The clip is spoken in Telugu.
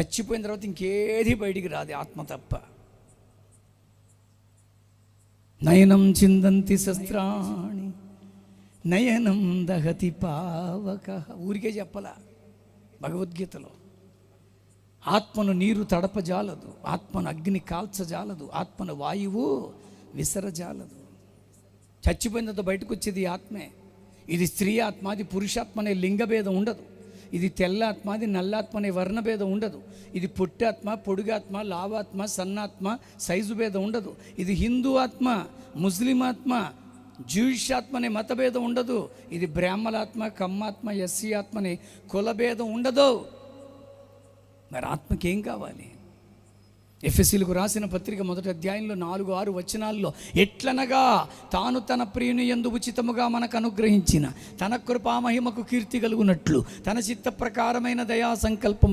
చచ్చిపోయిన తర్వాత ఇంకేది బయటికి రాదు ఆత్మ తప్ప. నయనం చిందంతి శస్త్రాణి నయనం దహతి పావక. ఊరికే చెప్పలా భగవద్గీతలో ఆత్మను నీరు తడపజాలదు ఆత్మను అగ్ని కాల్చజాలదు ఆత్మను వాయువు విసరజాలదు. చచ్చిపోయిన తర్వాత బయటకు వచ్చేది ఆత్మే. ఇది స్త్రీ ఆత్మ అది పురుషాత్మ అనే లింగభేదం ఉండదు. ఇది తెల్లాత్మ అది నల్లాత్మ అనే వర్ణభేదం ఉండదు. ఇది పొట్టాత్మ పొడుగాత్మ లావాత్మ సన్నాత్మ సైజు భేదం ఉండదు. ఇది హిందూ ఆత్మ ముస్లిం ఆత్మ జ్యూయిష్ ఆత్మ అనే మతభేదం ఉండదు. ఇది బ్రాహ్మణాత్మ కమ్మాత్మ ఎస్సీ ఆత్మ అనే కులభేదం ఉండదు. మరి ఆత్మకేం కావాలి? ఎఫ్ఎస్సీలకు రాసిన పత్రిక మొదటి అధ్యాయంలో నాలుగు ఆరు వచనాల్లో ఎట్లనగా తాను తన ప్రియుని ఎందు ఉచితముగా మనకు అనుగ్రహించిన తన కృపామహిమకు కీర్తి కలుగునట్లు తన చిత్త ప్రకారమైన దయా సంకల్పం